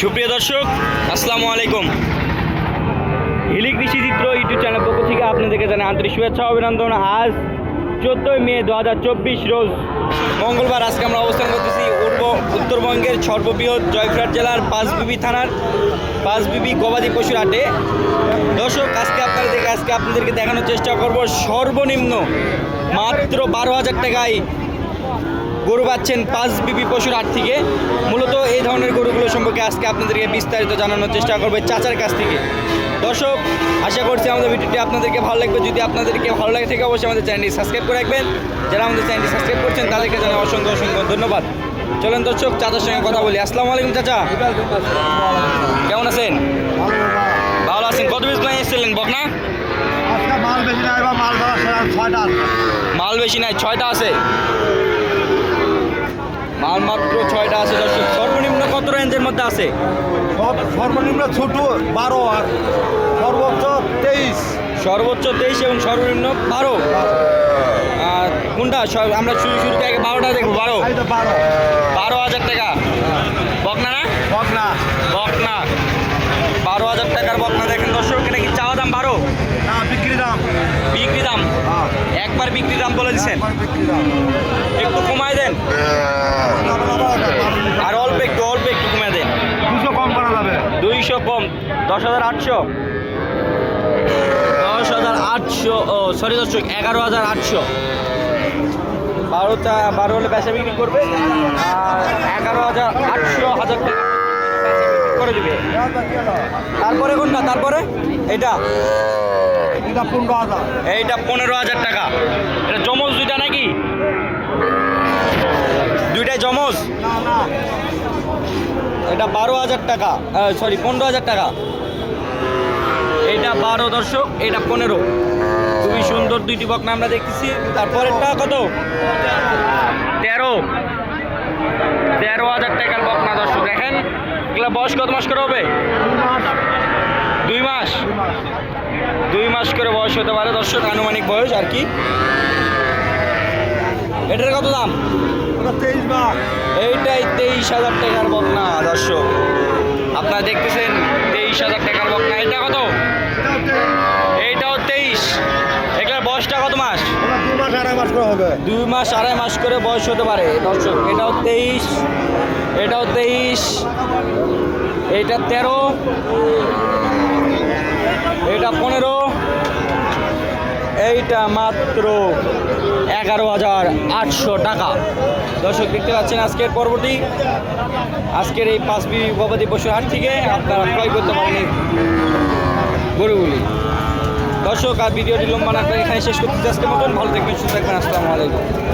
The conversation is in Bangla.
সুপ্রিয় দর্শক, আসসালামু আলাইকুম। হিলি কৃষি চিত্র ইউটিউব চ্যানেল পক্ষ থেকে আপনাদেরকে জানাই আন্তরিক শুভেচ্ছা, অভিনন্দন। আজ চোদ্দোই মে দু হাজার চব্বিশ রোজ মঙ্গলবার আজকে আমরা অবস্থান করতেছি উত্তরবঙ্গের সর্ববৃহৎ জয়পুরহাট জেলার পাঁচবিবি থানার পাঁচবিবি গবাদি পশুর হাটে। দর্শক, আজকে আপনাদেরকে আজকে আপনাদেরকে দেখানোর চেষ্টা করব সর্বনিম্ন মাত্র বারো হাজার টাকায় গরু পাচ্ছেন পাঁচ বিবি পশুর হাট থেকে। মূলত এই ধরনের গরুগুলো সম্পর্কে আজকে আপনাদেরকে বিস্তারিত জানানোর চেষ্টা করবে চাচার কাছ থেকে। দর্শক আশা করছি আমাদের ভিডিওটি আপনাদেরকে ভালো লাগবে। যদি আপনাদেরকে ভালো লাগে থেকে অবশ্যই আমাদের চ্যানেলটি সাবস্ক্রাইব করে রাখবেন। যারা আমাদের চ্যানেলটি সাবস্ক্রাইব করছেন তাদেরকে জানাই অসংখ্য অসংখ্য ধন্যবাদ। চলেন দর্শক চাচার সঙ্গে কথা বলি। আসসালামু আলাইকুম চাচা। কেমন আছেন? ভালো আছেন। কত পিস নিয়ে এসেছিলেন বকনা মাল বেশি নাই মাল ছয়টা আছে। মাল বেশি নাই ছয়টা আছে। মাল মাত্র ছয়টা আছে দর্শক। সর্বনিম্ন রেঞ্জের মধ্যে আছে? সর্বনিম্ন ছোট বারো আর সর্বোচ্চ তেইশ। সর্বোচ্চ তেইশ এবং সর্বনিম্ন বারো। আর কোনটা? আমরা শুরু শুরুতে আগে বারোটা দেখব বারো। বারো। বারো হাজার টাকা। বকনা না? বকনা। বকনা। বারো হাজার টাকার বকনা দেখেন দর্শক এটা কি চাওয়া দাম বারো? না বিক্রি দাম। বিক্রি দাম? হ্যাঁ, একবার বিক্রি দাম বলে দিচ্ছেন একটু কমায় দেন আর অল্প একটু অল্প একটু কমায় দেন দুশো কম করা যাবে দুইশো কম দশ হাজার আটশো। দশ হাজার আটশো ও সরি দর্শক এগারো হাজার আটশো। বারোটা বারো হলে বেচা বিক্রি করবে আর এগারো হাজার আটশো হাজার টাকা করে দিবে। তারপরে কোনটা? তারপরে এটা এটা পনেরো হাজার। এইটা পনেরো হাজার টাকা। এটা জমজ দুইটা নাকি? দুইটাই জমজ না না। এটা বারো হাজার টাকা সরি পনেরো হাজার টাকা। এটা বারো দর্শক এটা পনেরো। খুবই সুন্দর দুইটি বকনা আমরা দেখতেছি। তারপরেরটা কত? তেরো। তেরো হাজার টাকার বকনা দর্শক দেখেন এগুলো বয়স কত মাস করে হবে? দুই মাস। দুই মাস করে বয়স হতে পারে দর্শক আনুমানিক বয়স আর কি। এটার কত দাম? তেইশ মাস এইটাই তেইশ হাজার টাকার দর্শক, আপনারা দেখতেছেন তেইশ হাজার টাকার বকনা এটা কত? এইটাও তেইশ। এটার বয়সটা কত মাস? দুই মাস আড়াই মাস করে বয়স হতে পারে। দর্শক, এটাও তেইশ। এটাও তেইশ। এইটা তেরো। এটা পনেরো। এইটা মাত্র এগারো হাজার আটশো টাকা। দর্শক, দেখতে পাচ্ছেন আজকের পর্বটি? আজকের এই পাঁচ বি গবাদি পশুর হাট থেকে আপনারা ক্রয় করতে পারেন গরুগুলি। দর্শক, আর ভিডিওটি লম্বা না এখানে শেষ করতে আজকের মতন ভালো থাকবেন, সুস্থ থাকবেন। আসসালামু আলাইকুম।